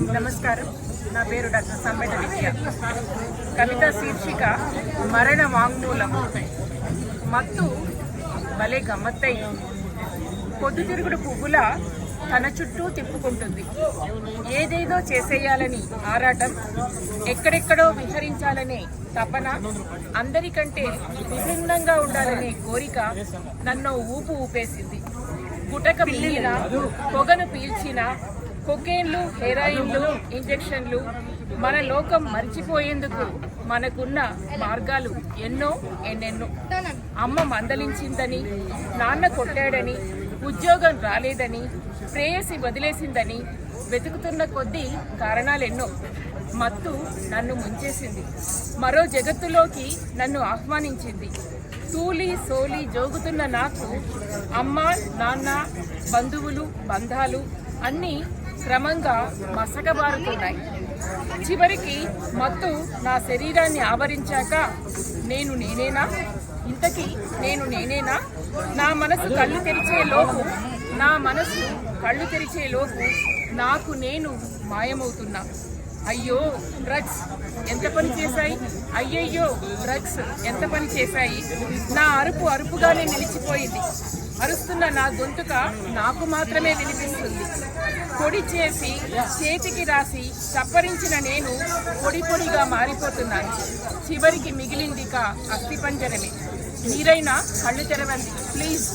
నమస్కారం. నా పేరు డాక్టర్ సంబెట విద్య. కవిత శీర్షిక మరణ వాంగ్మూలం. మత్తు భలే గమ్మత్తై. పొద్దుతిరుగుడు పువ్వుల తన చుట్టూ తిప్పుకుంటుంది. ఏదేదో చేసేయాలని ఆరాటం ఎక్కడెక్కడో విహరించాలనే తపన అందరికంటే విభిన్నంగా ఉండాలనే కోరిక నన్ను ఊపు ఊపేసింది. గుటక మింగిన పొగను పీల్చిన కొకేన్లు హెరాయిన్లు ఇంజెక్షన్లు మన లోకం మర్చిపోయేందుకు మనకున్న మార్గాలు ఎన్నో ఎన్నెన్నో. అమ్మ మందలించిందని నాన్న కొట్టాడని ఉద్యోగం రాలేదని ప్రేయసి వదిలేసిందని వెతుకుతున్న కొద్దీ కారణాలెన్నో. మత్తు నన్ను ముంచేసింది. మరో జగత్తులోకి నన్ను ఆహ్వానించింది. తూలి సోలి జోగుతున్న నాకు అమ్మ నాన్న బంధువులు బంధాలు అన్నీ క్రమంగా మసకబారుతున్నాయి. చివరికి మత్తు నా శరీరాన్ని ఆవరించాక నేను నేనేనా? ఇంతకీ నేను నేనేనా? నా మనసు కళ్ళు తెరిచే లోపు నా మనసు కళ్ళు తెరిచే లోపు నాకు నేను మాయమవుతున్నా. అయ్యో డ్రగ్స్ ఎంత పని చేశాయి? అయ్యయ్యో డ్రగ్స్ ఎంత పని చేశాయి? నా అరుపు అరుపుగానే నిలిచిపోయింది. అరుస్తున్న నా గొంతుక నాకు మాత్రమే వినిపిస్తుంది. పొడి చేసి చేతికి రాసి చప్పరించిన నేను పొడి పొడిగా మారిపోతున్నాను. చివరికి మిగిలింది కా అస్థిపంజరమే మీరైనా కళ్ళు తెరవండి ప్లీజ్.